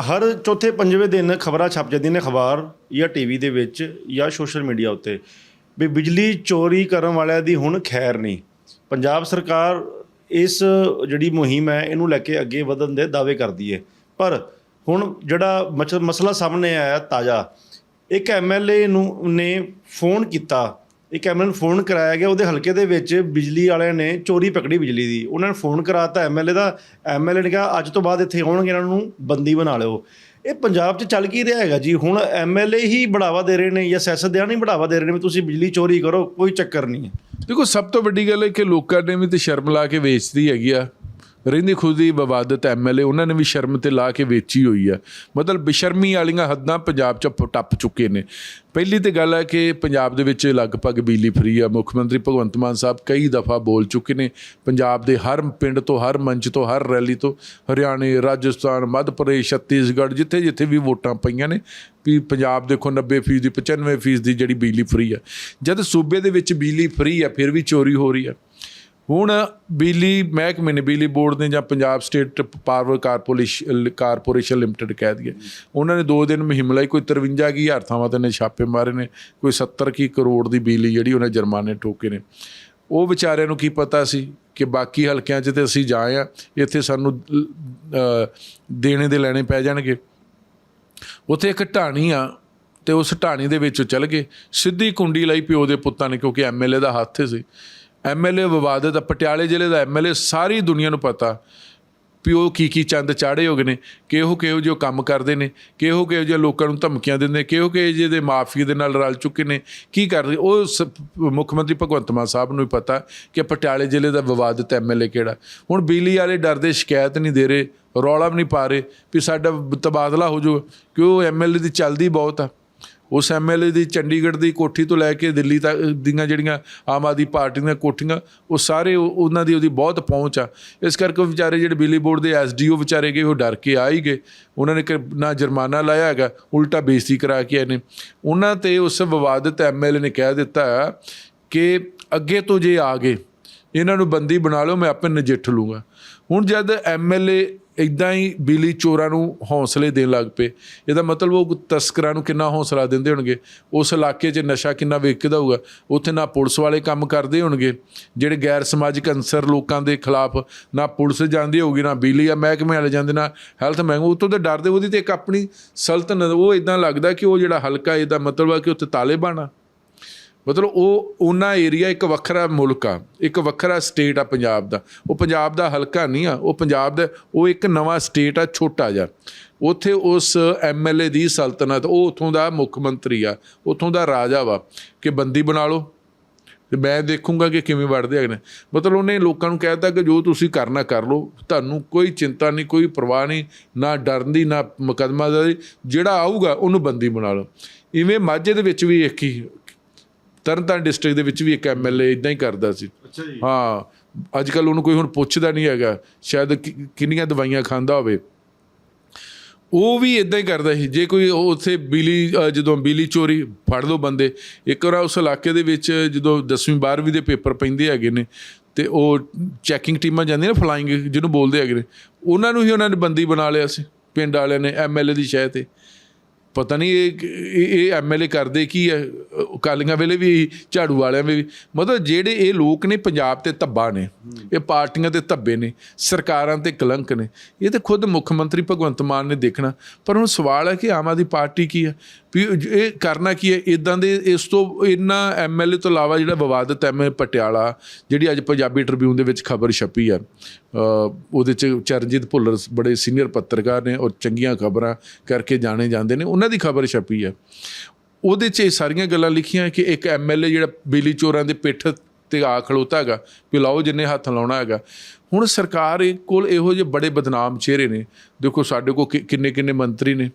ਹਰ ਚੌਥੇ ਪੰਜਵੇਂ ਦਿਨ ਖਬਰਾਂ ਛਪ ਜਾਂਦੀਆਂ ਨੇ ਅਖਬਾਰ ਜਾਂ ਟੀਵੀ ਦੇ ਵਿੱਚ ਜਾਂ ਸੋਸ਼ਲ ਮੀਡੀਆ ਉੱਤੇ ਵੀ ਬਿਜਲੀ ਚੋਰੀ ਕਰਨ ਵਾਲਿਆਂ ਦੀ ਹੁਣ ਖੈਰ ਨਹੀਂ। ਪੰਜਾਬ ਸਰਕਾਰ ਇਸ ਜਿਹੜੀ ਮੁਹਿੰਮ ਹੈ, ਇਹਨੂੰ ਲੈ ਕੇ ਅੱਗੇ ਵਧਣ ਦੇ ਦਾਅਵੇ ਕਰਦੀ ਹੈ। ਪਰ ਹੁਣ ਜਿਹੜਾ ਮਚ- ਮਸਲਾ ਸਾਹਮਣੇ ਆਇਆ ਤਾਜ਼ਾ, ਇੱਕ ਐਮਐਲਏ ਨੂੰ, ਨੇ ਫੋਨ ਕੀਤਾ ਇੱਕ ਐਮਐਲਏ ਨੂੰ ਫੋਨ ਕਰਾਇਆ ਗਿਆ, ਉਹਦੇ ਹਲਕੇ ਦੇ ਵਿੱਚ ਬਿਜਲੀ ਵਾਲਿਆਂ ਨੇ ਚੋਰੀ ਪਕੜੀ ਬਿਜਲੀ ਦੀ। ਉਹਨਾਂ ਨੇ ਫੋਨ ਕਰਾਤਾ ਐਮਐਲਏ ਦਾ ਐਮਐਲਏ ਨੇ ਕਿਹਾ, ਅੱਜ ਤੋਂ ਬਾਅਦ ਇੱਥੇ ਆਉਣਗੇ, ਇਹਨਾਂ ਨੂੰ ਬੰਦੀ ਬਣਾ ਲਿਓ। ਇਹ ਪੰਜਾਬ 'ਚ ਚੱਲ ਕੀ ਰਿਹਾ ਹੈਗਾ ਜੀ? ਹੁਣ ਐਮਐਲਏ ਹੀ ਬੜਾਵਾ ਦੇ ਰਹੇ ਨੇ ਜਾਂ ਸਿਆਸਤਦਾਨ ਹੀ ਬੜਾਵਾ ਦੇ ਰਹੇ ਨੇ ਵੀ ਤੁਸੀਂ ਬਿਜਲੀ ਚੋਰੀ ਕਰੋ, ਕੋਈ ਚੱਕਰ ਨਹੀਂ ਹੈ। ਦੇਖੋ, ਸਭ ਤੋਂ ਵੱਡੀ ਗੱਲ ਹੈ ਕਿ ਲੋਕਾਂ ਨੇ ਵੀ ਤੇ ਸ਼ਰਮ ਲਾ ਕੇ ਵੇਚਦੀ ਹੈਗੀ ਆ। ਰਹਿੰਦੀ ਖੁਦੀ ਵਿਵਾਦਤ ਐਮਐਲਏ ਉਹਨਾਂ ਨੇ ਵੀ ਸ਼ਰਮ ਤੇ ਲਾ ਕੇ ਵੇਚੀ ਹੋਈ ਆ ਮਤਲਬ ਬੇਸ਼ਰਮੀ ਵਾਲੀਆਂ ਹੱਦਾਂ ਪੰਜਾਬ 'ਚ ਟੱਪ ਚੁੱਕੇ ਨੇ। ਪਹਿਲੀ ਤੇ ਗੱਲ ਹੈ ਕਿ ਪੰਜਾਬ ਦੇ ਵਿੱਚ ਲਗਭਗ ਬਿਜਲੀ ਫਰੀ ਆ ਮੁੱਖ ਮੰਤਰੀ ਭਗਵੰਤ ਮਾਨ ਸਾਹਿਬ ਕਈ ਦਫਾ ਬੋਲ ਚੁੱਕੇ ਨੇ, ਪੰਜਾਬ ਦੇ ਹਰ ਪਿੰਡ ਤੋਂ, ਹਰ ਮੰਚ ਤੋਂ, ਹਰ ਰੈਲੀ ਤੋਂ, ਹਰਿਆਣੇ, ਰਾਜਸਥਾਨ, ਮੱਧ ਪ੍ਰਦੇਸ਼, ਛੱਤੀਸਗੜ੍ਹ, ਜਿੱਥੇ ਜਿੱਥੇ ਵੀ ਵੋਟਾਂ ਪਈਆਂ ਨੇ, ਵੀ ਪੰਜਾਬ ਦੇਖੋ 90% ਦੀ 95% ਦੀ ਜਿਹੜੀ ਬਿਜਲੀ ਫਰੀ ਆ ਜਦ ਸੂਬੇ ਦੇ ਵਿੱਚ ਬਿਜਲੀ ਫਰੀ ਆ ਫਿਰ ਵੀ ਚੋਰੀ ਹੋ ਰਹੀ ਆ ਹੁਣ ਬਿਜਲੀ ਮਹਿਕਮੇ ਨੇ, ਬਿਜਲੀ ਬੋਰਡ ਨੇ ਜਾਂ Punjab state power corporation corporation limited ਕਹਿ ਦਈਏ, ਉਹਨਾਂ ਨੇ ਦੋ ਦਿਨ ਮੁਹਿੰਮ ਲਈ, ਕੋਈ 53000 ਥਾਵਾਂ ਤੇ ਨੇ ਛਾਪੇ ਮਾਰੇ ਨੇ, ਕੋਈ 70 ਕੀ ਕਰੋੜ ਦੀ ਬਿਜਲੀ ਜਿਹੜੀ ਉਹਨੇ ਜੁਰਮਾਨੇ ਠੋਕੇ ਨੇ। ਉਹ ਵਿਚਾਰਿਆਂ ਨੂੰ ਕੀ ਪਤਾ ਸੀ ਕਿ ਬਾਕੀ ਹਲਕਿਆਂ 'ਚ ਤੇ ਅਸੀਂ ਜਾਏ ਆ ਇੱਥੇ ਸਾਨੂੰ ਦੇਣੇ ਦੇ ਲੈਣੇ ਪੈ ਜਾਣਗੇ। ਉੱਥੇ ਇੱਕ ਢਾਣੀ ਆ ਤੇ ਉਸ ਢਾਣੀ ਦੇ ਵਿੱਚ ਉਹ ਚਲ ਗਏ, ਸਿੱਧੀ ਕੁੰਡੀ ਲਈ ਪਿਓ ਦੇ ਪੁੱਤਾਂ ਨੇ, ਕਿਉਂਕਿ ਐਮਐਲਏ ਦਾ ਹੱਥ ਸੀ। ਐਮਐਲਏ ਵਿਵਾਦਤ ਆ, ਪਟਿਆਲੇ ਜ਼ਿਲ੍ਹੇ ਦਾ ਐਮਐਲਏ ਸਾਰੀ ਦੁਨੀਆ ਨੂੰ ਪਤਾ। ਵੀ ਉਹ ਕੀ ਕੀ ਚੰਦ ਚਾੜੇ ਹੋ ਗਏ ਨੇ, ਕਿਹੋ ਕਿਹੋ ਜਿਹੇ ਉਹ ਕੰਮ ਕਰਦੇ ਨੇ, ਕਿਹੋ ਕਿਹੋ ਜਿਹੇ ਲੋਕਾਂ ਨੂੰ ਧਮਕੀਆਂ ਦਿੰਦੇ ਨੇ ਕਿਹੋ ਕਿਹੋ ਜਿਹੇ ਦੇ ਮਾਫੀਆ ਦੇ ਨਾਲ ਰਲ ਚੁੱਕੇ ਨੇ, ਕੀ ਕਰਦੇ ਉਹ ਸ- ਮੁੱਖ ਮੰਤਰੀ ਭਗਵੰਤ ਮਾਨ ਸਾਹਿਬ ਨੂੰ ਵੀ ਪਤਾ ਕਿ ਪਟਿਆਲੇ ਜ਼ਿਲ੍ਹੇ ਦਾ ਵਿਵਾਦਤ ਐਮਐਲਏ ਕਿਹੜਾ। ਹੁਣ ਬਿਜਲੀ ਵਾਲੇ ਡਰਦੇ ਸ਼ਿਕਾਇਤ ਨਹੀਂ ਦੇ ਰਹੇ, ਰੌਲਾ ਵੀ ਨਹੀਂ ਪਾ ਰਹੇ ਵੀ ਸਾਡਾ ਤਬਾਦਲਾ ਹੋ ਜਾਊ ਕਿ ਉਹ ਐਮਐਲਏ ਦੀ ਚੱਲਦੀ ਬਹੁਤ ਆ। ਉਸ ਐਮਐਲਏ ਦੀ ਚੰਡੀਗੜ੍ਹ ਦੀ ਕੋਠੀ ਤੋਂ ਲੈ ਕੇ ਦਿੱਲੀ ਤੱਕ ਦੀਆਂ ਜਿਹੜੀਆਂ ਆਮ ਆਦਮੀ ਪਾਰਟੀ ਦੀਆਂ ਕੋਠੀਆਂ, ਉਹ ਸਾਰੇ ਉਹ- ਉਹਨਾਂ ਦੀ ਉਹਦੀ ਬਹੁਤ ਪਹੁੰਚ ਆ। ਇਸ ਕਰਕੇ ਉਹ ਵਿਚਾਰੇ ਜਿਹੜੇ ਬਿਜਲੀ ਬੋਰਡ ਦੇ ਐਸਡੀਓ ਵਿਚਾਰੇ ਗਏ, ਉਹ ਡਰ ਕੇ ਆ ਹੀ ਗਏ। ਉਹਨਾਂ ਨੇ ਕਿ ਨਾ ਜੁਰਮਾਨਾ ਲਾਇਆ ਹੈਗਾ, ਉਲਟਾ ਬੇਇੱਜ਼ਤੀ ਕਰਾ ਕੇ ਇਹਨੇ। ਉਹਨਾਂ ਤੇ ਉਸ ਵਿਵਾਦਿਤ ਐਮਐਲਏ ਨੇ ਕਹਿ ਦਿੱਤਾ ਕਿ ਅੱਗੇ ਤੋਂ ਜੇ ਆ ਗਏ ਇਹਨਾਂ ਨੂੰ ਬੰਦੀ ਬਣਾ ਲਓ, ਮੈਂ ਆਪੇ ਨਜਿੱਠ ਲੂੰਗਾ। ਹੁਣ ਜਦ ਐਮਐਲਏ ਇਦਾਂ ਹੀ ਬਿਜਲੀ ਚੋਰਾਂ ਨੂੰ ਹੌਸਲੇ ਦੇਣ ਲੱਗ ਪਏ, ਇਹਦਾ ਮਤਲਬ ਉਹ ਤਸਕਰਾਂ ਨੂੰ ਕਿੰਨਾ ਹੌਸਲਾ ਦਿੰਦੇ ਹੋਣਗੇ? ਉਸ ਇਲਾਕੇ 'ਚ ਨਸ਼ਾ ਕਿੰਨਾ ਵੇਚਦਾ ਹੋਊਗਾ? ਉੱਥੇ ਨਾ ਪੁਲਿਸ ਵਾਲੇ ਕੰਮ ਕਰਦੇ ਹੋਣਗੇ, ਜਿਹੜੇ ਗੈਰ ਸਮਾਜਿਕ ਅੰਸਰ ਲੋਕਾਂ ਦੇ ਖਿਲਾਫ ਨਾ ਪੁਲਿਸ ਜਾਂਦੀ ਹੋਊਗੀ, ਨਾ ਬਿਜਲੀ ਆ ਮਹਿਕਮੇ ਵਾਲੇ ਜਾਂਦੇ, ਨਾ ਹੈਲਥ ਮਹਿਕਮੇ। ਉਤੋਂ ਤੇ ਡਰਦੇ ਉਹਦੀ ਤੇ ਇੱਕ ਆਪਣੀ ਸਲਤਨਤ, ਉਹ ਇਦਾਂ ਲੱਗਦਾ ਕਿ ਉਹ ਜਿਹੜਾ ਹਲਕਾ, ਇਹਦਾ ਮਤਲਬ ਆ ਕਿ ਉੱਥੇ ਤਾਲਿਬਾਨ ਆ। ਮਤਲਬ ਉਹ ਉਹਨਾਂ ਏਰੀਆ ਇੱਕ ਵੱਖਰਾ ਮੁਲਕ ਆ, ਇੱਕ ਵੱਖਰਾ ਸਟੇਟ ਆ ਪੰਜਾਬ ਦਾ। ਉਹ ਪੰਜਾਬ ਦਾ ਹਲਕਾ ਨਹੀਂ ਆ, ਉਹ ਪੰਜਾਬ ਦਾ, ਉਹ ਇੱਕ ਨਵਾਂ ਸਟੇਟ ਆ, ਛੋਟਾ ਜਿਹਾ। ਉੱਥੇ ਉਸ ਐਮਐਲਏ ਦੀ ਸਲਤਨਤ, ਉਹ ਉਥੋਂ ਦਾ ਮੁੱਖ ਮੰਤਰੀ ਆ, ਉਥੋਂ ਦਾ ਰਾਜਾ ਵਾ, ਕਿ ਬੰਦੀ ਬਣਾ ਲਓ। ਤੇ ਮੈਂ ਦੇਖੂੰਗਾ ਕਿ ਕਿਵੇਂ ਵੜਦੇ ਹੈਗੇ ਨੇ। ਮਤਲਬ ਉਹਨੇ ਲੋਕਾਂ ਨੂੰ ਕਹਿਤਾ ਕਿ ਜੋ ਤੁਸੀਂ ਕਰਨਾ ਕਰ ਲਓ, ਤੁਹਾਨੂੰ ਕੋਈ ਚਿੰਤਾ ਨਹੀਂ, ਕੋਈ ਪਰਵਾਹ ਨਹੀਂ, ਨਾ ਡਰਨ ਦੀ, ਨਾ ਮੁਕਦਮਾ ਦੀ। ਜਿਹੜਾ ਆਊਗਾ, ਉਹਨੂੰ ਬੰਦੀ ਬਣਾ ਲਓ। ਇਵੇਂ ਮਾਝੇ ਦੇ ਵਿੱਚ ਵੀ ਇੱਕ ਹੀ ਤਰਨਤਾਰਨ ਡਿਸਟ੍ਰਿਕਟ ਦੇ ਵਿੱਚ ਵੀ ਇੱਕ ਐਮਐਲਏ ਇਦਾਂ ਹੀ ਕਰਦਾ ਸੀ। ਅੱਛਾ ਜੀ। ਹਾਂ ਅੱਜ ਕੱਲ ਉਹਨੂੰ ਕੋਈ ਹੁਣ ਪੁੱਛਦਾ ਨਹੀਂ ਹੈਗਾ। ਸ਼ਾਇਦ ਕਿੰਨੀਆਂ ਦਵਾਈਆਂ ਖਾਂਦਾ ਹੋਵੇ। ਉਹ ਵੀ ਇਦਾਂ ਹੀ ਕਰਦਾ ਸੀ। ਜੇ ਕੋਈ ਉੱਥੇ ਬਿਜਲੀ ਅ, ਜਦੋਂ ਬਿਜਲੀ ਚੋਰੀ ਫੜ ਲਓ ਬੰਦੇ ਇੱਕ ਵਾਰ ਉਸ ਇਲਾਕੇ ਦੇ ਵਿੱਚ ਜਦੋਂ 10ਵੀਂ 12ਵੀਂ ਦੇ ਪੇਪਰ ਪੈਂਦੇ ਹੈਗੇ ਨੇ ਤੇ ਉਹ ਚੈਕਿੰਗ ਟੀਮਾਂ ਜਾਂਦੀਆਂ ਨੇ ਫਲਾਈਂਗ ਜਿਹਨੂੰ ਬੋਲਦੇ ਹੈਗੇ ਨੇ ਉਹਨਾਂ ਨੂੰ ਹੀ ਉਹਨਾਂ ਨੇ ਬੰਦੀ ਬਣਾ ਲਿਆ ਸੀ ਪਿੰਡ ਵਾਲਿਆਂ ਨੇ ਐਮਐਲਏ ਦੀ ਸ਼ਹਿ ਤੇ। ਪਤਾ ਨਹੀਂ ਇਹ ਇਹ- ਐਮਐਲਏ ਕਰਦੇ ਕੀ ਹੈ? ਅਕਾਲੀਆਂ ਵੇਲੇ ਵੀ ਝਾੜੂ ਵਾਲਿਆਂ ਵੇਲੇ ਵੀ। ਮਤਲਬ ਜਿਹੜੇ ਇਹ ਲੋਕ ਨੇ ਪੰਜਾਬ ਤੇ ਧੱਬਾ ਨੇ, ਇਹ ਪਾਰਟੀਆਂ ਤੇ ਧੱਬੇ ਨੇ, ਸਰਕਾਰਾਂ ਤੇ ਕਲੰਕ ਨੇ, ਇਹ ਤੇ ਖੁਦ ਮੁੱਖ ਮੰਤਰੀ ਭਗਵੰਤ ਮਾਨ ਨੇ ਦੇਖਣਾ। ਪਰ ਹੁਣ ਸਵਾਲ ਹੈ ਕਿ ਆਮ ਆਦਮੀ ਪਾਰਟੀ ਕੀ ਹੈ? ਵੀ ਇਹ ਕਰਨਾ ਕੀ ਹੈ? ਇਦਾਂ ਦੇ ਇਸ ਤੋਂ ਇਹਨਾਂ ਐਮਐਲਏ ਤੋਂ ਇਲਾਵਾ ਜਿਹੜਾ ਵਿਵਾਦਤ ਐਮਐਲਏ ਪਟਿਆਲਾ, ਜਿਹੜੀ ਅੱਜ ਪੰਜਾਬੀ ਟ੍ਰਿਬਿਊਨ ਦੇ ਵਿੱਚ ਖਬਰ ਛਪੀ ਆ ਉਹਦੇ ਚ ਚਰਨਜੀਤ ਭੁੱਲਰ ਬੜੇ ਸੀਨੀਅਰ ਪੱਤਰਕਾਰ ਨੇ ਔਰ ਚੰਗੀਆਂ ਖਬਰਾਂ ਕਰਕੇ ਜਾਣੇ ਜਾਂਦੇ ਨੇ, ਉਹਨਾਂ ਦੀ ਖਬਰ ਛਪੀ ਆ ਉਹਦੇ 'ਚ ਇਹ ਸਾਰੀਆਂ ਗੱਲਾਂ ਲਿਖੀਆਂ ਕਿ ਇੱਕ ਐਮਐਲਏ ਜਿਹੜਾ ਬਿਜਲੀ ਚੋਰਾਂ ਦੇ ਪਿੱਠ ਤੇ ਆ ਖਲੋਤਾ ਹੈਗਾ ਵੀ ਲਾਓ ਜਿੰਨੇ ਹੱਥ ਲਾਉਣਾ ਹੈਗਾ। ਹੁਣ ਸਰਕਾਰ ਕੋਲ ਇਹੋ ਜਿਹੇ ਬੜੇ ਬਦਨਾਮ ਚਿਹਰੇ ਨੇ। ਦੇਖੋ ਸਾਡੇ ਕੋਲ ਕਿ- ਕਿੰਨੇ ਕਿੰਨੇ ਮੰਤਰੀ ਨੇ।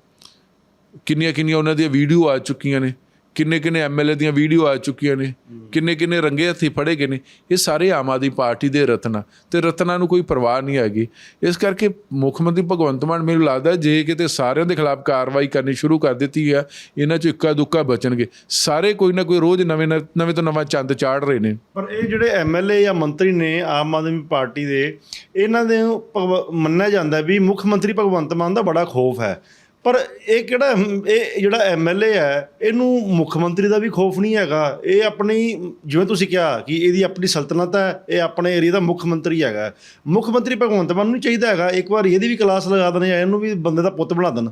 ਕਿੰਨੀਆਂ ਕਿੰਨੀਆਂ ਉਹਨਾਂ ਦੀਆਂ ਵੀਡੀਓ ਆ ਚੁੱਕੀਆਂ ਨੇ। ਕਿੰਨੇ ਕਿੰਨੇ ਐਮਐਲਏ ਦੀਆਂ ਵੀਡੀਓ ਆ ਚੁੱਕੀਆਂ ਨੇ, ਕਿੰਨੇ ਕਿੰਨੇ ਰੰਗੇ ਹੱਥੀ ਫੜੇ ਗਏ ਨੇ, ਇਹ ਸਾਰੇ ਆਮ ਆਦਮੀ ਪਾਰਟੀ ਦੇ ਰਤਨਾ ਤੇ ਰਤਨਾ ਨੂੰ ਕੋਈ ਪਰਵਾਹ ਨਹੀਂ ਹੈਗੀ। ਇਸ ਕਰਕੇ ਮੁੱਖ ਮੰਤਰੀ ਭਗਵੰਤ ਮਾਨ ਮੈਨੂੰ ਲੱਗਦਾ ਜੇ ਕਿਤੇ ਸਾਰਿਆਂ ਦੇ ਖਿਲਾਫ ਕਾਰਵਾਈ ਕਰਨੀ ਸ਼ੁਰੂ ਕਰ ਦਿੱਤੀ ਆ ਇਹਨਾਂ ਚ ਇੱਕਾ ਦੁੱਕਾ ਬਚਣਗੇ। ਸਾਰੇ ਕੋਈ ਨਾ ਕੋਈ ਰੋਜ਼ ਨਵੇਂ ਨਵੇਂ ਤੋਂ ਨਵਾਂ ਚੰਦ ਚਾੜ ਰਹੇ ਨੇ। ਪਰ ਇਹ ਜਿਹੜੇ ਐਮਐਲਏ ਜਾਂ ਮੰਤਰੀ ਨੇ ਆਮ ਆਦਮੀ ਪਾਰਟੀ ਦੇ, ਇਹਨਾਂ ਦੇ ਭਗਵ- ਮੰਨਿਆ ਜਾਂਦਾ ਵੀ ਮੁੱਖ ਮੰਤਰੀ ਭਗਵੰਤ ਮਾਨ ਦਾ ਬੜਾ ਖੋਫ ਹੈ। ਪਰ ਇਹ ਕਿਹੜਾ ਇਹ ਜਿਹੜਾ ਐਮਐਲਏ ਹੈ ਇਹਨੂੰ ਮੁੱਖ ਮੰਤਰੀ ਦਾ ਵੀ ਖੌਫ ਨਹੀਂ ਹੈਗਾ। ਇਹ ਆਪਣੀ ਜਿਵੇਂ ਤੁਸੀਂ ਕਿਹਾ ਕਿ ਇਹਦੀ ਆਪਣੀ ਸਲਤਨਤ ਹੈ ਇਹ ਆਪਣੇ ਏਰੀਆ ਦਾ ਮੁੱਖ ਮੰਤਰੀ ਹੈਗਾ। ਮੁੱਖ ਮੰਤਰੀ ਭਗਵੰਤ ਮਾਨ ਨੂੰ ਚਾਹੀਦਾ ਹੈਗਾ ਇੱਕ ਵਾਰ ਇਹਦੀ ਵੀ ਕਲਾਸ ਲਗਾ ਦੇਣ ਜਾਂ ਇਹਨੂੰ ਵੀ ਬੰਦੇ ਦਾ ਪੁੱਤ ਬਣਾ ਦੇਣ।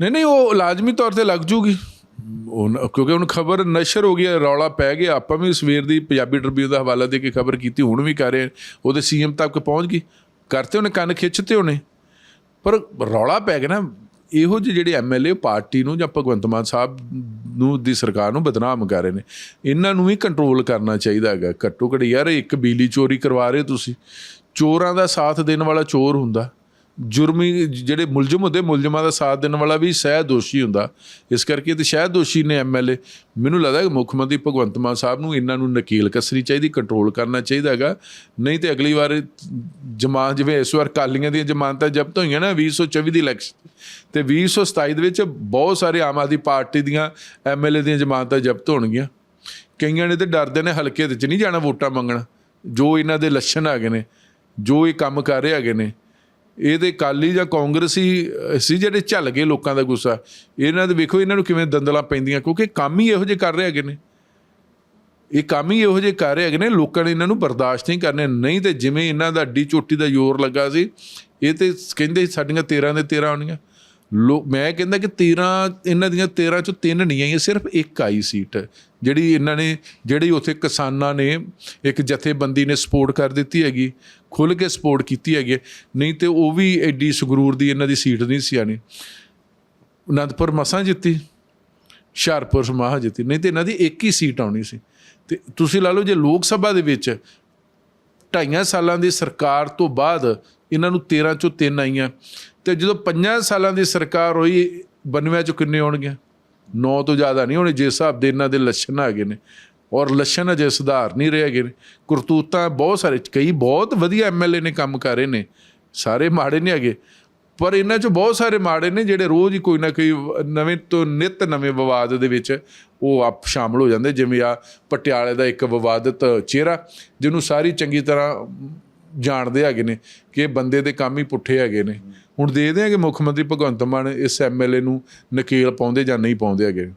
ਨਹੀਂ ਨਹੀਂ ਉਹ ਲਾਜ਼ਮੀ ਤੌਰ ਤੇ ਲੱਗ ਜੂਗੀ। ਉਹ ਕਿਉਂਕਿ ਹੁਣ ਖਬਰ ਨਸ਼ਰ ਹੋ ਗਈ ਹੈ, ਰੌਲਾ ਪੈ ਗਿਆ। ਆਪਾਂ ਵੀ ਸਵੇਰ ਦੀ ਪੰਜਾਬੀ ਟ੍ਰਿਬਿਊਨ ਦਾ ਹਵਾਲਾ ਦੇ ਕੇ ਖਬਰ ਕੀਤੀ ਹੁਣ ਵੀ ਕਰ ਰਹੇ ਹਾਂ। ਉਹਦੇ ਸੀਐਮ ਤੱਕ ਪਹੁੰਚ ਗਈ। ਕਰਤੇ ਉਹਨੇ ਕੰਨ ਖਿੱਚਤੇ ਉਹਨੇ। ਪਰ ਰੌਲਾ ਪੈ ਗਿਆ ਨਾ ਇਹੋ ਜਿਹੇ ਜਿਹੜੇ ਐਮਐਲਏ ਪਾਰਟੀ ਨੂੰ ਜਾਂ ਭਗਵੰਤ ਮਾਨ ਸਾਹਿਬ ਨੂੰ ਦੀ ਸਰਕਾਰ ਨੂੰ ਬਦਨਾਮ ਕਰ ਰਹੇ ਨੇ, ਇਹਨਾਂ ਨੂੰ ਵੀ ਕੰਟਰੋਲ ਕਰਨਾ ਚਾਹੀਦਾ ਹੈਗਾ। ਘੱਟੋ ਘੱਟ ਯਾਰ ਇੱਕ ਬਿਜਲੀ ਚੋਰੀ ਕਰਵਾ ਰਹੇ ਹੋ ਤੁਸੀਂ। ਚੋਰਾਂ ਦਾ ਸਾਥ ਦੇਣ ਵਾਲਾ ਚੋਰ ਹੁੰਦਾ। ਜੁਰਮੀ ਜਿਹੜੇ ਮੁਲਜ਼ਮ ਹੁੰਦੇ, ਮੁਲਜ਼ਮਾਂ ਦਾ ਸਾਥ ਦੇਣ ਵਾਲਾ ਵੀ ਸਹਿ ਦੋਸ਼ੀ ਹੁੰਦਾ। ਇਸ ਕਰਕੇ ਤੇ ਸ਼ਾਇਦ ਦੋਸ਼ੀ ਨੇ ਐਮਐਲਏ ਮੈਨੂੰ ਲੱਗਦਾ ਕਿ ਮੁੱਖ ਮੰਤਰੀ ਭਗਵੰਤ ਮਾਨ ਸਾਹਿਬ ਨੂੰ ਇਹਨਾਂ ਨੂੰ ਨਕੀਲ ਕੱਸਣੀ ਚਾਹੀਦੀ ਕੰਟਰੋਲ ਕਰਨਾ ਚਾਹੀਦਾ ਹੈਗਾ। ਨਹੀਂ ਤੇ ਅਗਲੀ ਵਾਰ ਜਮਾਨ ਜਿਵੇਂ ਇਸ ਵਾਰ ਕਾਲੀਆਂ ਦੀਆਂ ਜ਼ਮਾਨਤਾਂ ਜ਼ਬਤ ਹੋਈਆਂ ਨਾ 2024 ਦੀ ਇਲੈਕਸ਼ਨ ਤੇ 2027 ਦੇ ਵਿੱਚ ਬਹੁਤ ਸਾਰੇ ਆਮ ਆਦਮੀ ਪਾਰਟੀ ਦੀਆਂ ਐਮਐਲਏ ਦੀਆਂ ਜ਼ਮਾਨਤਾਂ ਜ਼ਬਤ ਹੋਣਗੀਆਂ। ਕਈਆਂ ਨੇ ਤੇ ਡਰਦੇ ਨੇ ਹਲਕੇ ਦੇ ਚ ਨਹੀਂ ਜਾਣਾ ਵੋਟਾਂ ਮੰਗਣ। ਜੋ ਇਹਨਾਂ ਦੇ ਲੱਛਣ ਹੈਗੇ ਨੇ, ਜੋ ਇਹ ਕੰਮ ਕਰ ਰਹੇ ਹੈਗੇ ਨੇ ਇਹਦੇ ਕਾਲੀ ਜਾਂ ਕਾਂਗਰਸੀ ਸੀ ਜਿਹੜੇ ਝੱਲ ਗਏ ਲੋਕਾਂ ਦਾ ਗੁੱਸਾ। ਇਹਨਾਂ ਦੇ ਵੇਖੋ ਇਹਨਾਂ ਨੂੰ ਕਿਵੇਂ ਦੰਦਲਾਂ ਪੈਂਦੀਆਂ, ਕਿਉਂਕਿ ਕੰਮ ਹੀ ਇਹੋ ਜਿਹੇ ਕਰ ਰਹੇ ਹੈਗੇ ਨੇ। ਇਹ ਕੰਮ ਹੀ ਇਹੋ ਜਿਹੇ ਕਰ ਰਹੇ ਹੈਗੇ ਨੇ, ਲੋਕਾਂ ਨੇ ਇਹਨਾਂ ਨੂੰ ਬਰਦਾਸ਼ਤ ਨਹੀਂ ਕਰਨੇ। ਨਹੀਂ ਤੇ ਜਿਵੇਂ ਇਹਨਾਂ ਦਾ ਅੱਡੀ ਚੋਟੀ ਦਾ ਜ਼ੋਰ ਲੱਗਾ ਸੀ, ਇਹ ਤੇ ਕਹਿੰਦੇ ਸਾਡੀਆਂ 13 ਦੇ 13 ਆਉਣੀਆਂ ਲੋ, ਮੈਂ ਕਹਿੰਦਾ ਕਿ 13 ਇਹਨਾਂ ਦੀਆਂ 13 ਚੋਂ ਤਿੰਨ ਨਹੀਂ ਆਈਆਂ, ਸਿਰਫ ਇੱਕ ਆਈ ਸੀਟ। ਜਿਹੜੀ ਇਹਨਾਂ ਨੇ, ਜਿਹੜੀ ਉੱਥੇ ਕਿਸਾਨਾਂ ਨੇ ਇੱਕ ਜਥੇਬੰਦੀ ਨੇ ਸਪੋਰਟ ਕਰ ਦਿੱਤੀ ਹੈਗੀ ਖੁੱਲ ਕੇ ਸਪੋਰਟ ਕੀਤੀ ਹੈਗੀ ਹੈ। ਨਹੀਂ ਤੇ ਉਹ ਵੀ ਐਡੀ ਸੰਗਰੂਰ ਦੀ ਇਹਨਾਂ ਦੀ ਸੀਟ ਨਹੀਂ ਸੀ ਆਣੀ ਅਨੰਦਪੁਰ ਮਸਾਂ ਜਿੱਤੀ, ਹੁਸ਼ਿਆਰਪੁਰ ਸਮਾਹ ਜਿੱਤੀ, ਨਹੀਂ ਤੇ ਇਹਨਾਂ ਦੀ ਇੱਕ ਹੀ ਸੀਟ ਆਉਣੀ ਸੀ। ਤੇ ਤੁਸੀਂ ਲਾ ਲਓ ਜੇ ਲੋਕ ਸਭਾ ਦੇ ਵਿੱਚ ਢਾਈਆਂ ਸਾਲਾਂ ਦੀ ਸਰਕਾਰ ਤੋਂ ਬਾਅਦ ਇਹਨਾਂ ਨੂੰ 13 ਚੋਂ 3 ਆਈਆਂ ਤੇ ਜਦੋਂ 5 ਸਾਲਾਂ ਦੀ ਸਰਕਾਰ ਹੋਈ 92 ਚੋਂ ਕਿੰਨੇ ਆਉਣਗੇ 9 ਤੋਂ ਜ਼ਿਆਦਾ ਨਹੀਂ ਹੋਣੇ ਜਿਸ ਹਿਸਾਬ ਦੇ ਇਹਨਾਂ ਦੇ ਲੱਛਣ ਹੈਗੇ ਨੇ। ਔਰ ਲੱਛਣ ਅਜੇ ਸੁਧਾਰ ਨਹੀਂ ਰਹੇ ਹੈਗੇ ਨੇ। ਕਰਤੂਤਾਂ ਬਹੁਤ ਸਾਰੇ, ਕਈ ਬਹੁਤ ਵਧੀਆ ਐਮਐਲਏ ਨੇ ਕੰਮ ਕਰ ਰਹੇ ਨੇ। ਸਾਰੇ ਮਾੜੇ ਨਹੀਂ ਹੈਗੇ। ਪਰ ਇਹਨਾਂ 'ਚ ਬਹੁਤ ਸਾਰੇ ਮਾੜੇ ਨੇ, ਜਿਹੜੇ ਰੋਜ਼ ਹੀ ਕੋਈ ਨਾ ਕੋਈ ਨਵੇਂ ਤੋਂ ਨਿਤ ਨਵੇਂ ਵਿਵਾਦ ਦੇ ਵਿੱਚ ਉਹ ਆਪ ਸ਼ਾਮਲ ਹੋ ਜਾਂਦੇ। ਜਿਵੇਂ ਆ ਪਟਿਆਲੇ ਦਾ ਇੱਕ ਵਿਵਾਦਤ ਚਿਹਰਾ, ਜਿਹਨੂੰ ਸਾਰੀ ਚੰਗੀ ਤਰ੍ਹਾਂ ਜਾਣਦੇ ਹੈਗੇ ਨੇ ਕਿ ਇਹ ਬੰਦੇ ਦੇ ਕੰਮ ਹੀ ਪੁੱਠੇ ਹੈਗੇ ਨੇ। ਹੁਣ ਦੇਖਦੇ ਹਾਂ ਕਿ ਮੁੱਖ ਮੰਤਰੀ ਭਗਵੰਤ ਮਾਨ ਇਸ ਐਮਐਲਏ ਨੂੰ ਨਕੇਲ ਪਾਉਂਦੇ ਜਾਂ ਨਹੀਂ ਪਾਉਂਦੇ ਹੈਗੇ।